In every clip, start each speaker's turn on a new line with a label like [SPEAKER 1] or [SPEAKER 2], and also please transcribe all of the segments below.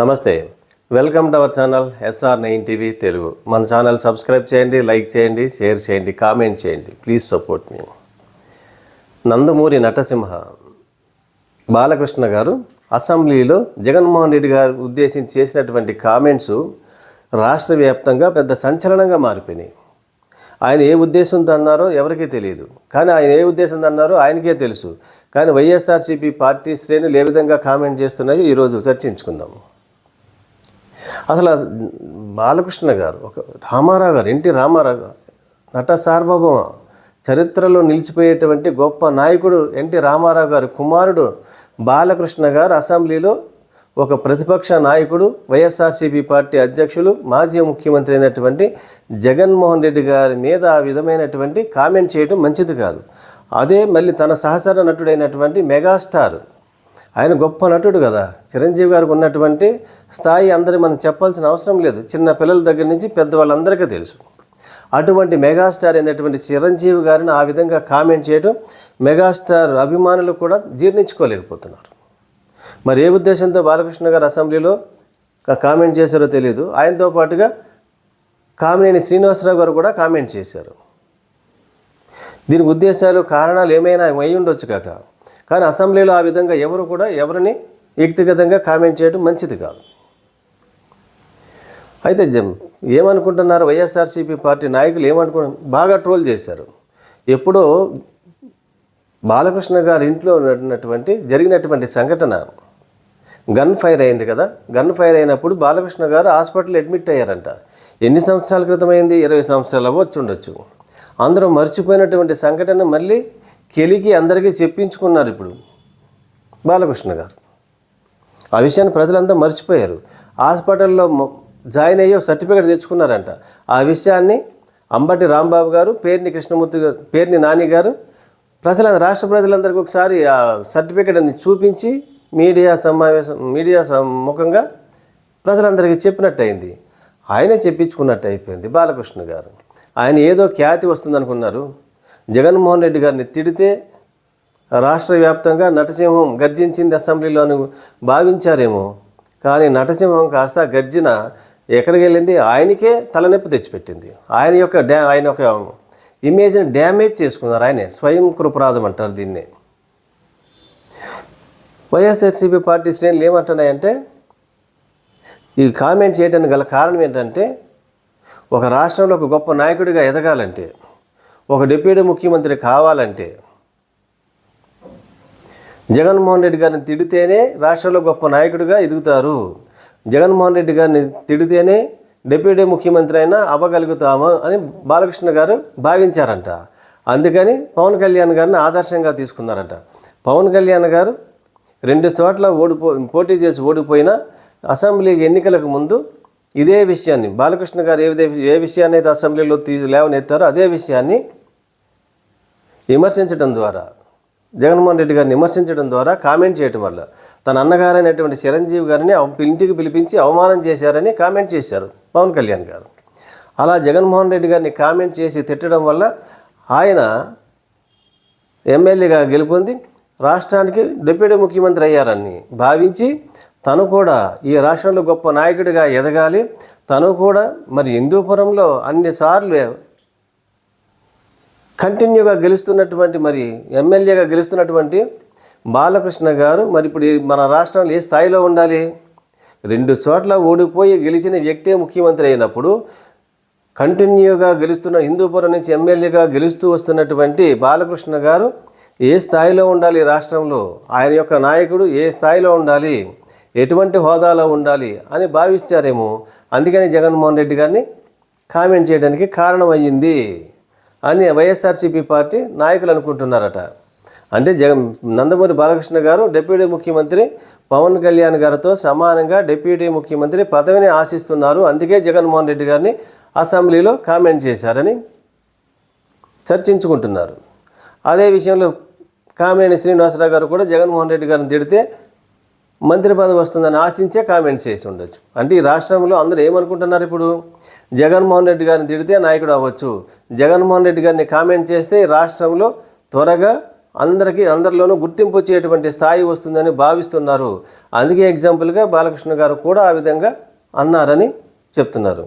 [SPEAKER 1] నమస్తే. Welcome to our channel SR nine TV Telugu. మన channel subscribe చేయండి like చేయండి షేర్ చేయండి కామెంట్ చేయండి. Please support me. Nandamuri Natasimha. Balakrishna garu అసెంబ్లీలో జగన్మోహన్ రెడ్డి గారు ఉద్దేశించి చేసినటువంటి కామెంట్స్ రాష్ట్ర వ్యాప్తంగా పెద్ద సంచలనంగా మారిపోయినాయి. ఆయన ఏ ఉద్దేశంతో అన్నారో ఎవరికీ తెలియదు. కానీ ఆయన ఏ ఉద్దేశంతో అన్నారో ఆయనకే తెలుసు. కానీ వైఎస్ఆర్సీపీ పార్టీ శ్రేణులు ఏ విధంగా కామెంట్ చేస్తున్నాయో ఈరోజు చర్చించుకుందాం. అసలు బాలకృష్ణ గారు ఒక రామారావు గారు ఎన్టీ రామారావు గారు నట సార్వభౌమ చరిత్రలో నిలిచిపోయేటువంటి గొప్ప నాయకుడు ఎన్టీ రామారావు గారు కుమారుడు బాలకృష్ణ గారు అసెంబ్లీలో ఒక ప్రతిపక్ష నాయకుడు వైఎస్ఆర్సీపీ పార్టీ అధ్యక్షులు మాజీ ముఖ్యమంత్రి అయినటువంటి జగన్మోహన్ రెడ్డి గారి మీద ఆ విధమైనటువంటి కామెంట్ చేయడం మంచిది కాదు. అదే మళ్ళీ తన సహచర నటుడైనటువంటి మెగాస్టార్ ఆయన గొప్ప నటుడు కదా. చిరంజీవి గారికి ఉన్నటువంటి స్థాయి అందరి మనం చెప్పాల్సిన అవసరం లేదు. చిన్న పిల్లల దగ్గర నుంచి పెద్దవాళ్ళందరికీ తెలుసు. అటువంటి మెగాస్టార్ అయినటువంటి చిరంజీవి గారిని ఆ విధంగా కామెంట్ చేయడం మెగాస్టార్ అభిమానులు కూడా జీర్ణించుకోలేకపోతున్నారు. మరి ఏ ఉద్దేశంతో బాలకృష్ణ గారు అసెంబ్లీలో కామెంట్ చేశారో తెలియదు ఆయనతో పాటుగా కామినేని శ్రీనివాసరావు గారు కూడా కామెంట్ చేశారు. దీని ఉద్దేశాలు కారణాలు ఏమైనా అయి ఉండొచ్చు కాక. కానీ అసెంబ్లీలో ఆ విధంగా ఎవరు కూడా ఎవరిని వ్యక్తిగతంగా కామెంట్ చేయడం మంచిది కాదు. అయితే జం ఏమనుకుంటున్నారు? వైఎస్ఆర్సీపీ పార్టీ నాయకులు ఏమనుకుంటున్నారు? బాగా ట్రోల్ చేశారు. ఎప్పుడో బాలకృష్ణ గారి ఇంట్లో ఉన్నటువంటి జరిగినటువంటి సంఘటన గన్ ఫైర్ అయింది కదా? గన్ ఫైర్ అయినప్పుడు బాలకృష్ణ గారు హాస్పిటల్ అడ్మిట్ అయ్యారంట. ఎన్ని సంవత్సరాల క్రితం అయింది? ఇరవై సంవత్సరాలు అవ్వచ్చు ఉండొచ్చు. అందరూ మర్చిపోయినటువంటి సంఘటన మళ్ళీ కెలికి అందరికీ చెప్పించుకున్నారు ఇప్పుడు బాలకృష్ణ గారు. ఆ విషయాన్ని ప్రజలంతా మర్చిపోయారు. హాస్పిటల్లో జాయిన్ అయ్యో సర్టిఫికేట్ తెచ్చుకున్నారంట. ఆ విషయాన్ని అంబటి రాంబాబు గారు పేర్ని కృష్ణమూర్తి గారు పేర్ని నాని గారు ప్రజల రాష్ట్ర ప్రజలందరికీ ఒకసారి ఆ సర్టిఫికేట్ అని చూపించి మీడియా సమావేశం మీడియా ముఖంగా ప్రజలందరికీ చెప్పినట్టయింది. ఆయనే చెప్పించుకున్నట్టు అయిపోయింది బాలకృష్ణ గారు. ఆయన ఏదో ఖ్యాతి వస్తుందనుకున్నారు. జగన్మోహన్ రెడ్డి గారిని తిడితే రాష్ట్ర వ్యాప్తంగా నటసింహం గర్జించింది అసెంబ్లీలో అని భావించారేమో. కానీ నటసింహం కాస్త గర్జన ఎక్కడికి వెళ్ళింది? ఆయనకే తలనొప్పి తెచ్చిపెట్టింది. ఆయన యొక్క డ్యా ఆయన యొక్క ఇమేజ్ని డ్యామేజ్ చేసుకున్నారు ఆయనే. స్వయం కృపరాధం అంటారు దీన్నే. వైఎస్ఆర్సీపీ పార్టీ శ్రేణులు ఏమంటున్నాయంటే ఈ కామెంట్ చేయడానికి గల కారణం ఏంటంటే ఒక రాష్ట్రంలో ఒక గొప్ప నాయకుడిగా ఎదగాలంటే ఒక డిప్యూటీ ముఖ్యమంత్రి కావాలంటే జగన్మోహన్ రెడ్డి గారిని తిడితేనే రాష్ట్రంలో గొప్ప నాయకుడిగా ఎదుగుతారు. జగన్మోహన్ రెడ్డి గారిని తిడితేనే డిప్యూటీ ముఖ్యమంత్రి అయినా అవ్వగలుగుతాము అని బాలకృష్ణ గారు భావించారంట. అందుకని పవన్ కళ్యాణ్ గారిని ఆదర్శంగా తీసుకున్నారంట. పవన్ కళ్యాణ్ గారు రెండు చోట్ల ఓడిపో పోటీ చేసి ఓడిపోయిన అసెంబ్లీ ఎన్నికలకు ముందు ఇదే విషయాన్ని బాలకృష్ణ గారు ఏ విధ- ఏ విషయాన్ని అయితే అసెంబ్లీలో తీ లేవనెత్తారో అదే విషయాన్ని విమర్శించడం ద్వారా జగన్మోహన్ రెడ్డి గారిని విమర్శించడం ద్వారా కామెంట్ చేయడం వల్ల తన అన్నగారైనటువంటి చిరంజీవి గారిని ఇంటికి పిలిపించి అవమానం చేశారని కామెంట్ చేశారు పవన్ కళ్యాణ్ గారు. అలా జగన్మోహన్ రెడ్డి గారిని కామెంట్ చేసి తిట్టడం వల్ల ఆయన ఎమ్మెల్యేగా గెలుపొంది రాష్ట్రానికి డిప్యూటీ ముఖ్యమంత్రి అయ్యారని భావించి తను కూడా ఈ రాష్ట్రంలో గొప్ప నాయకుడిగా ఎదగాలి. తను కూడా మరి హిందూపురంలో అన్నిసార్లు కంటిన్యూగా గెలుస్తున్నటువంటి మరి ఎమ్మెల్యేగా గెలుస్తున్నటువంటి బాలకృష్ణ గారు మరి ఇప్పుడు మన రాష్ట్రంలో ఏ స్థాయిలో ఉండాలి? రెండు చోట్ల ఓడిపోయి గెలిచిన వ్యక్తే ముఖ్యమంత్రి అయినప్పుడు కంటిన్యూగా గెలుస్తున్న హిందూపురం నుంచి ఎమ్మెల్యేగా గెలుస్తూ వస్తున్నటువంటి బాలకృష్ణ గారు ఏ స్థాయిలో ఉండాలి రాష్ట్రంలో? ఆయన యొక్క నాయకుడు ఏ స్థాయిలో ఉండాలి? ఎటువంటి హోదాలో ఉండాలి అని భావిస్తారేమో. అందుకని జగన్మోహన్ రెడ్డి గారిని కామెంట్ చేయడానికి కారణమయ్యింది. అని వైఎస్ఆర్సీపీ పార్టీ నాయకులు అనుకుంటున్నారట. అంటే జగన్ నందమూరి బాలకృష్ణ గారు డిప్యూటీ ముఖ్యమంత్రి పవన్ కళ్యాణ్ గారితో సమానంగా డిప్యూటీ ముఖ్యమంత్రి పదవిని ఆశిస్తున్నారు. అందుకే జగన్మోహన్ రెడ్డి గారిని అసెంబ్లీలో కామెంట్ చేశారని చర్చించుకుంటున్నారు. అదే విషయంలో కామినేని శ్రీనివాసరావు గారు కూడా జగన్మోహన్ రెడ్డి గారిని తిడితే మంత్రి పదవి వస్తుందని ఆశించే కామెంట్స్ చేసి ఉండొచ్చు. అంటే ఈ రాష్ట్రంలో అందరూ ఏమనుకుంటున్నారు ఇప్పుడు? జగన్మోహన్ రెడ్డి గారిని తిడితే నాయకుడు అవ్వచ్చు. జగన్మోహన్ రెడ్డి గారిని కామెంట్ చేస్తే ఈ రాష్ట్రంలో త్వరగా అందరికీ అందరిలోనూ గుర్తింపు వచ్చేటువంటి స్థాయి వస్తుందని భావిస్తున్నారు. అందుకే ఎగ్జాంపుల్గా బాలకృష్ణ గారు కూడా ఆ విధంగా అన్నారని చెప్తున్నారు.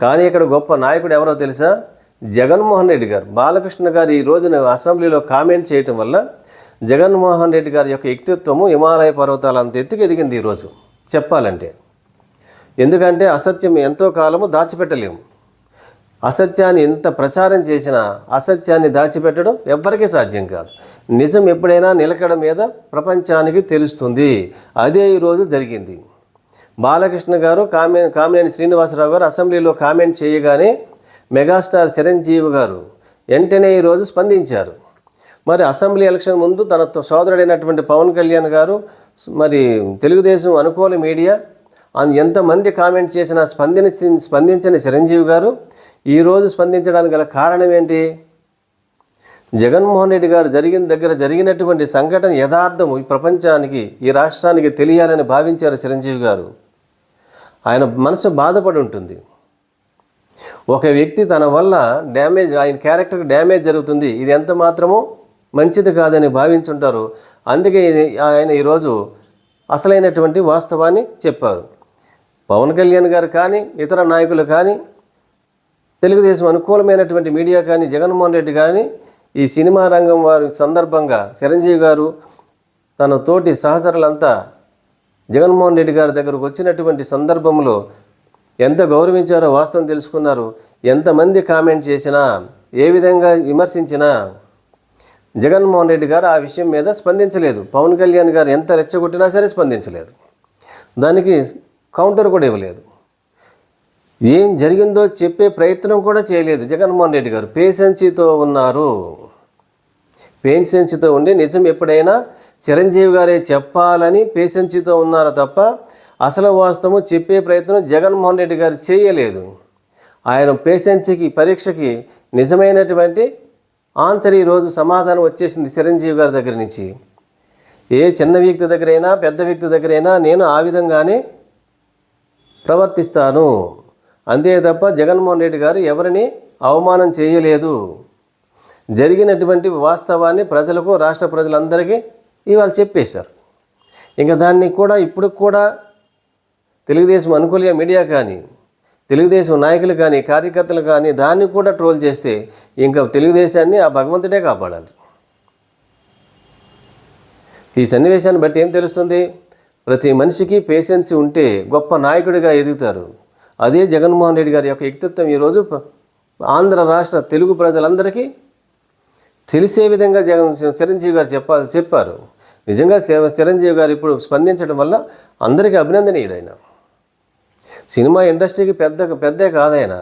[SPEAKER 1] కానీ ఇక్కడ గొప్ప నాయకుడు ఎవరో తెలుసా? జగన్మోహన్ రెడ్డి గారు. బాలకృష్ణ గారు ఈ రోజున అసెంబ్లీలో కామెంట్ చేయటం వల్ల జగన్మోహన్ రెడ్డి గారి యొక్క వ్యక్తిత్వము హిమాలయ పర్వతాలంత అంత ఎత్తుకు ఎదిగింది ఈరోజు చెప్పాలంటే ఎందుకంటే అసత్యం ఎంతో కాలము దాచిపెట్టలేము. అసత్యాన్ని ఎంత ప్రచారం చేసినా అసత్యాన్ని దాచిపెట్టడం ఎవ్వరికీ సాధ్యం కాదు. నిజం ఎప్పుడైనా నిలకడ మీద ప్రపంచానికి తెలుస్తుంది. అదే ఈరోజు జరిగింది. బాలకృష్ణ గారు కామె కామినేని శ్రీనివాసరావు గారు అసెంబ్లీలో కామెంట్ చేయగానే మెగాస్టార్ చిరంజీవి గారు వెంటనే ఈరోజు స్పందించారు. మరి అసెంబ్లీ ఎలక్షన్ ముందు తన సోదరుడైనటువంటి పవన్ కళ్యాణ్ గారు మరి తెలుగుదేశం అనుకూల మీడియా అన్ ఎంతమంది కామెంట్ చేసినా స్పందించి స్పందించని చిరంజీవి గారు ఈరోజు స్పందించడానికి గల కారణం ఏంటి? జగన్మోహన్ రెడ్డి గారు జరిగిన దగ్గర జరిగినటువంటి సంఘటన యథార్థం ఈ ప్రపంచానికి ఈ రాష్ట్రానికి తెలియాలని భావించారు చిరంజీవి గారు. ఆయన మనసు బాధపడి ఉంటుంది. ఒక వ్యక్తి తన వల్ల డ్యామేజ్ ఆయన క్యారెక్టర్కి డ్యామేజ్ జరుగుతుంది. ఇది ఎంత మాత్రమో మంచిది కాదని భావించుంటారు. అందుకే ఆయన ఈరోజు అసలైనటువంటి వాస్తవాన్ని చెప్పారు. పవన్ కళ్యాణ్ గారు కానీ ఇతర నాయకులు కానీ తెలుగుదేశం అనుకూలమైనటువంటి మీడియా కానీ జగన్మోహన్ రెడ్డి కానీ ఈ సినిమా రంగం వారి సందర్భంగా చిరంజీవి గారు తన తోటి సహచరులంతా జగన్మోహన్ రెడ్డి గారి దగ్గరకు వచ్చినటువంటి సందర్భంలో ఎంత గౌరవించారో వాస్తవం తెలుసుకున్నారు. ఎంతమంది కామెంట్ చేసినా ఏ విధంగా విమర్శించినా జగన్మోహన్ రెడ్డి గారు ఆ విషయం మీద స్పందించలేదు. పవన్ కళ్యాణ్ గారు ఎంత రెచ్చగొట్టినా సరే స్పందించలేదు. దానికి కౌంటర్ కూడా ఇవ్వలేదు. ఏం జరిగిందో చెప్పే ప్రయత్నం కూడా చేయలేదు జగన్మోహన్ రెడ్డి గారు. పేషెన్సీతో ఉన్నారు. పేషెన్సీతో ఉండి నిజం ఎప్పుడైనా చిరంజీవి గారే చెప్పాలని పేషెన్సీతో ఉన్నారు తప్ప అసలు వాస్తవం చెప్పే ప్రయత్నం జగన్మోహన్ రెడ్డి గారు చేయలేదు. ఆయన పేషెన్సీకి పరీక్షకి నిజమైనటువంటి ఆన్సర్ ఈరోజు సమాధానం వచ్చేసింది చిరంజీవి గారి దగ్గర నుంచి. ఏ చిన్న వ్యక్తి దగ్గరైనా పెద్ద వ్యక్తి దగ్గరైనా నేను ఆ విధంగానే ప్రవర్తిస్తాను. అంతే తప్ప జగన్మోహన్ రెడ్డి గారు ఎవరిని అవమానం చేయలేదు. జరిగినటువంటి వాస్తవాన్ని ప్రజలకు రాష్ట్ర ప్రజలందరికీ ఇవాళ చెప్పేశారు. ఇంకా దాన్ని కూడా ఇప్పుడు కూడా తెలుగుదేశం అనుకూల మీడియా కానీ తెలుగుదేశం నాయకులు కానీ కార్యకర్తలు కానీ దాన్ని కూడా ట్రోల్ చేస్తే ఇంకా తెలుగుదేశాన్ని ఆ భగవంతుడే కాపాడాలి. ఈ సన్నివేశాన్ని బట్టి ఏం తెలుస్తుంది? ప్రతి మనిషికి పేషెన్స్ ఉంటే గొప్ప నాయకుడిగా ఎదుగుతారు. అదే జగన్మోహన్ రెడ్డి గారి యొక్క వ్యక్తిత్వం ఈరోజు ఆంధ్ర రాష్ట్ర తెలుగు ప్రజలందరికీ తెలిసే విధంగా జగన్ చిరంజీవి గారు చెప్పాలి చెప్పారు. నిజంగా చిరంజీవి గారు ఇప్పుడు స్పందించడం వల్ల అందరికీ అభినందనీయుడైన. సినిమా ఇండస్ట్రీకి పెద్ద పెద్దే కాదైనా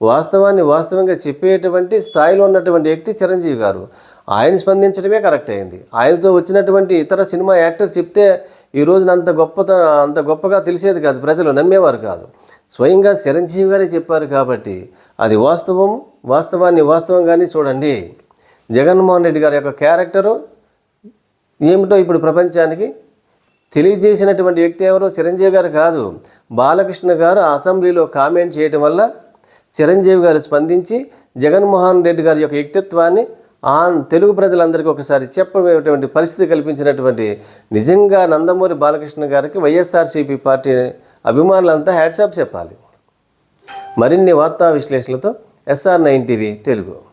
[SPEAKER 1] వాస్తవాన్ని వాస్తవంగా చెప్పేటువంటి స్థాయిలో ఉన్నటువంటి వ్యక్తి చిరంజీవి గారు. ఆయన స్పందించడమే కరెక్ట్ అయింది. ఆయనతో వచ్చినటువంటి ఇతర సినిమా యాక్టర్ చెప్తే ఈ రోజున అంత గొప్పత అంత గొప్పగా తెలిసేది కాదు ప్రజలు నమ్మేవారు కాదు. స్వయంగా చిరంజీవి గారే చెప్పారు కాబట్టి అది వాస్తవం వాస్తవాన్ని వాస్తవంగానే చూడండి. జగన్మోహన్ రెడ్డి గారి యొక్క క్యారెక్టరు ఏమిటో ఇప్పుడు ప్రపంచానికి తెలియజేసినటువంటి వ్యక్తి ఎవరో చిరంజీవి గారు కాదు. బాలకృష్ణ గారు అసెంబ్లీలో కామెంట్ చేయటం వల్ల చిరంజీవి గారు స్పందించి జగన్మోహన్ రెడ్డి గారి యొక్క వ్యక్తిత్వాన్ని ఆ తెలుగు ప్రజలందరికీ ఒకసారి చెప్పేటువంటి పరిస్థితి కల్పించినటువంటి నిజంగా నందమూరి బాలకృష్ణ గారికి వైఎస్ఆర్సీపీ పార్టీ అభిమానులంతా హ్యాట్సాప్ చెప్పాలి. మరిన్ని వార్తా విశ్లేషణలతో ఎస్ఆర్ నైన్ టీవీ తెలుగు.